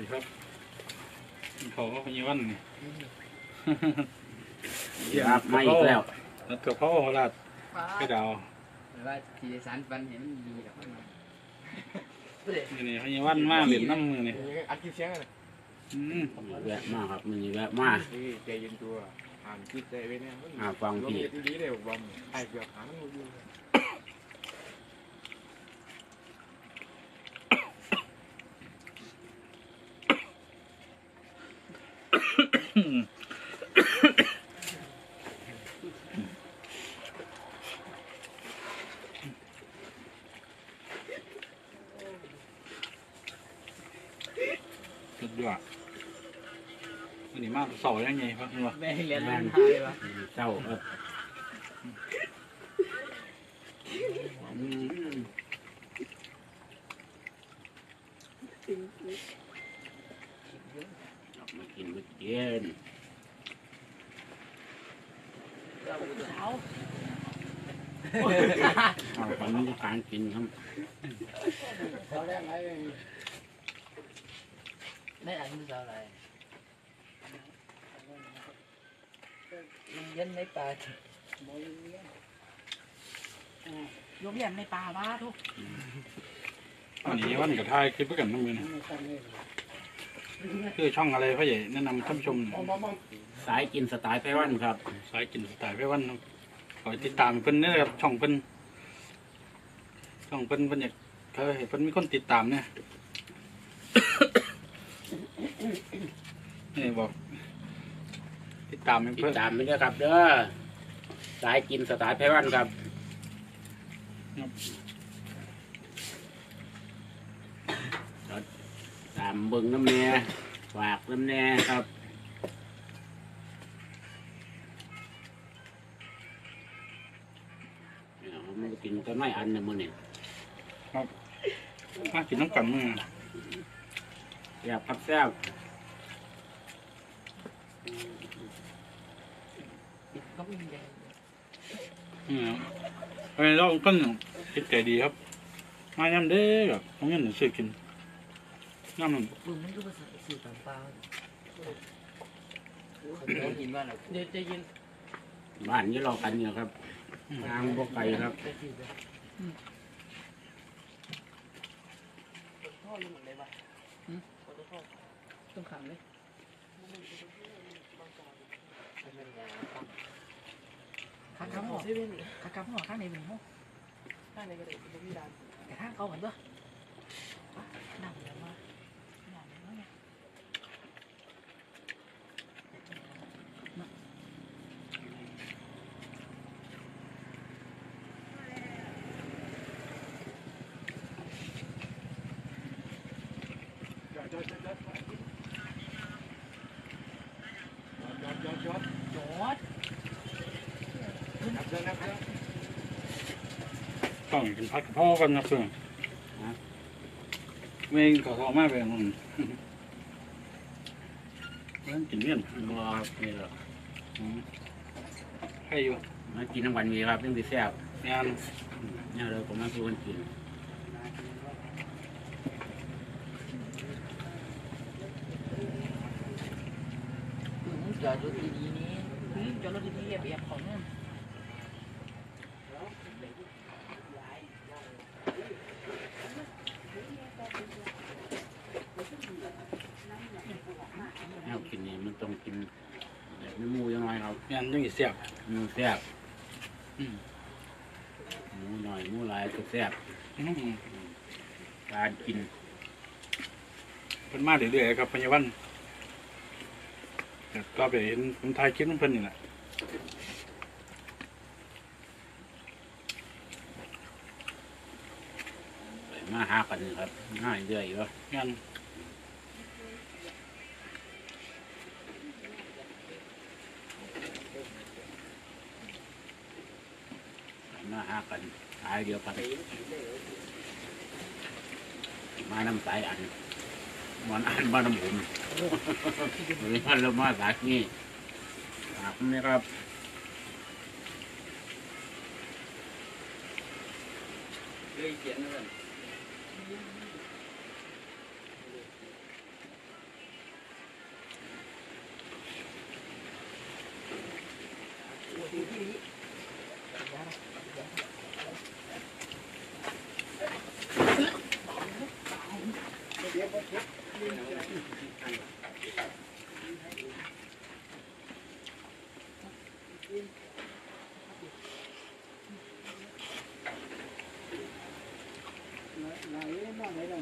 ดีครับเขาก็พยาวันนี่ ครับมาอีกแล้ว นัดกับพ่อโหราชกระดาวแต่ว่าที่สารฟันเห็นมันดีกับมันนี่นี่พยาวันมาเหรียญน้ำมือนี่อัดคลิปเสียงเลยอืมแวะมาครับมันแวะมานี่ใจเย็นตัวอ่านคลิปใจไว้เนี่ยอ่าฟังลงพี่เย็นดีเลยบอมไอ้เกือบหามันอ สุดยอดวันนี้มาเสาร์ยังไงพักนี่วะไม่เรียนมันหายวะเจ้าครับอืมเอามา กินมาเย็นเอาตอนนี้จะการกินครับเขาได้ไหมไม่อ่านภาษาอะไรเย็นในป่าโยมเรียนในป่าว่าทุกวันนี้วันกับทายคลิปเพื่อกันน้ำมือนะคือช่องอะไรพ่อใหญ่แนะนำท่านผู้ชมหน่อยสายกินสไตล์ไต้หวันครับสายกินสไตล์พ่อวันครับขอติดตามเพิ่นนี่นะครับช่องเพิ่นช่องเพิ่นเพิ่นอยากเขาให้เพิ่นมีคนติดตามเนี่ยนี่บอก ติดตามให้ติดเพิ่นตามไปด้วยครับเด้อสายกินสไตล์ไต้หวันครับามเบิ่งน้ำแน่ฝากน้ำแน่ครับเอามันกินก็ไม่อันนะมื้อนี่มากินน้ำกันมืออยากพักแซ่บก็ไม่มีแดงอืมเพราะฉะนั้นเราก็คิดใจดีครับ มาย่ำเด้อแบบต้องยันหนังสือกิน ย่ำหนึ่งมึงมันก็ภาษาสื่อต่างเปล่าเขายินว่าอะไรเดี๋ยวจะยินบ้านนี้เรากันเนี่ยครับทางบ่ไกลครับพ่อรู้หมดเลยป่ะต้องขังเลยข้างคำหัวข้างคำหัวข้างในเป็นห้องข้างในก็ได้เป็นวิดานแต่ข้างเขาเหมือนปะนั่งแล้วมานั่งแล้วเนี่ย ยอดยอดยอด จอด นับเรื่องนับเรื่อง ต้องกินพัดกับพ่อกันนะเพื่อนไม่ขอขอมาไปมึงเล่นกินเลี่ยนบ่ครับนี่หละอืมให้อยู่มากินทั้งวันมีครับยังสิแซ่บงานเนี่ยเราก็มาชวนกิน มึงจอ ดรถดีๆนี้นี่จอดรถดีๆอย่าไปแอบของนั่นแนวกินนี่มันต้องกินแบบไม่มูยังไงครับงานยังอีเสียบหมูแซ่บอืมหมูหน่อยหมูหลายก็แซ่บอืมการกินเป็นมาเรื่อยๆครับพญาวันแต่ ก็ไปเห็นผมถ่ายคลิปของเพิ่นนี่แหละมาหากันครับง่ายเรื่อยอยู่งานมาหากันสายเดียวกัน มานำสายอัน มันอันบ้านำผมหรือมันเรามาสากนี่ครับนี่ครับเลยเขียนนั่น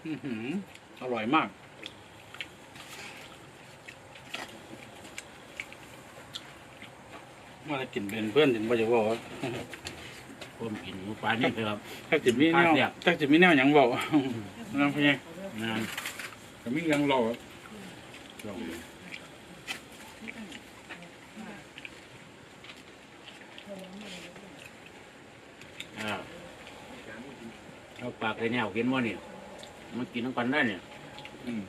อกอื้อหืออร่อยมากว่าจะกินเป็นเพื่อนถึงว่าจะบอกว่าผมกินหมูปลานี่ครับ ถ้าจิมีแนวปลาเสียบถ้าจิมีแนวหยังบอกนั่นเป็นไงงานแต่มีหยังรอลองดูอ้าวเอาปากไปแนวกินมั้เนี่ย มันกินน้ำกันได้เนี่ยอืม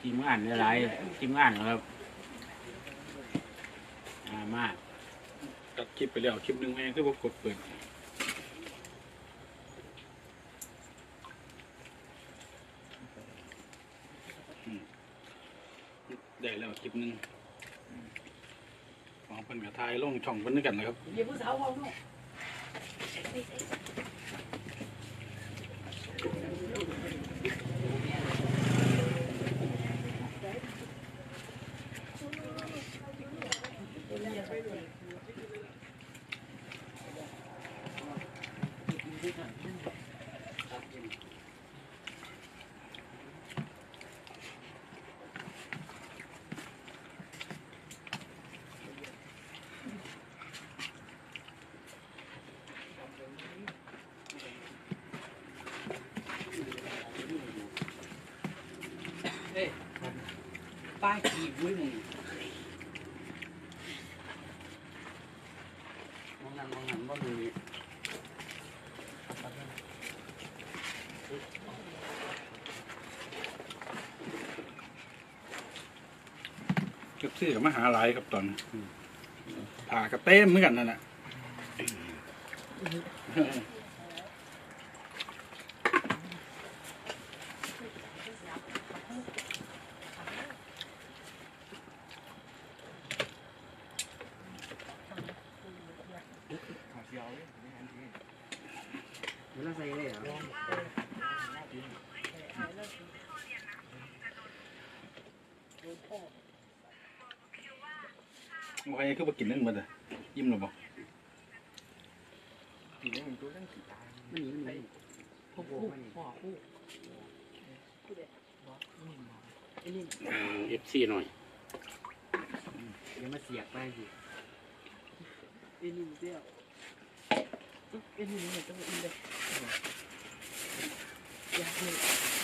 ทีมงานหลายๆทีมงานนะครับอ่ามากตัดคลิปไปแล้วคลิปหนึ่งแม่งคือว่ากดเปิดอืมได้แล้วคลิปหนึ่งของเพิ่นกับทายลงช่องเพิ่นด้วยกันนะครับอย่าพูดสาวเอาเน ป้ายขี่บุ้ยมึงมองนั่นมองนั่นบ่มีก็ซื้อกับมาหาหลายครับตอนผ่ากระเต้มเหมือนกันนั่นแหละ ขาเสียวเลยไม่ทันที มันต้องใส่เลยเหรอ ว่า ใครคือมากินนั่นหมันอะยิ้มหรือเปล่ากินแล้วมันตัวตั้งสีตายมันหนีมันหนีพวกคู่พ่อคู่ไอ้นี่เอฟซีหน่อยเดี๋ยวมาเสียบไปสิไอ้นี่เสียบไอ้นี่เนี่ยต้องอินเลยอยากเลย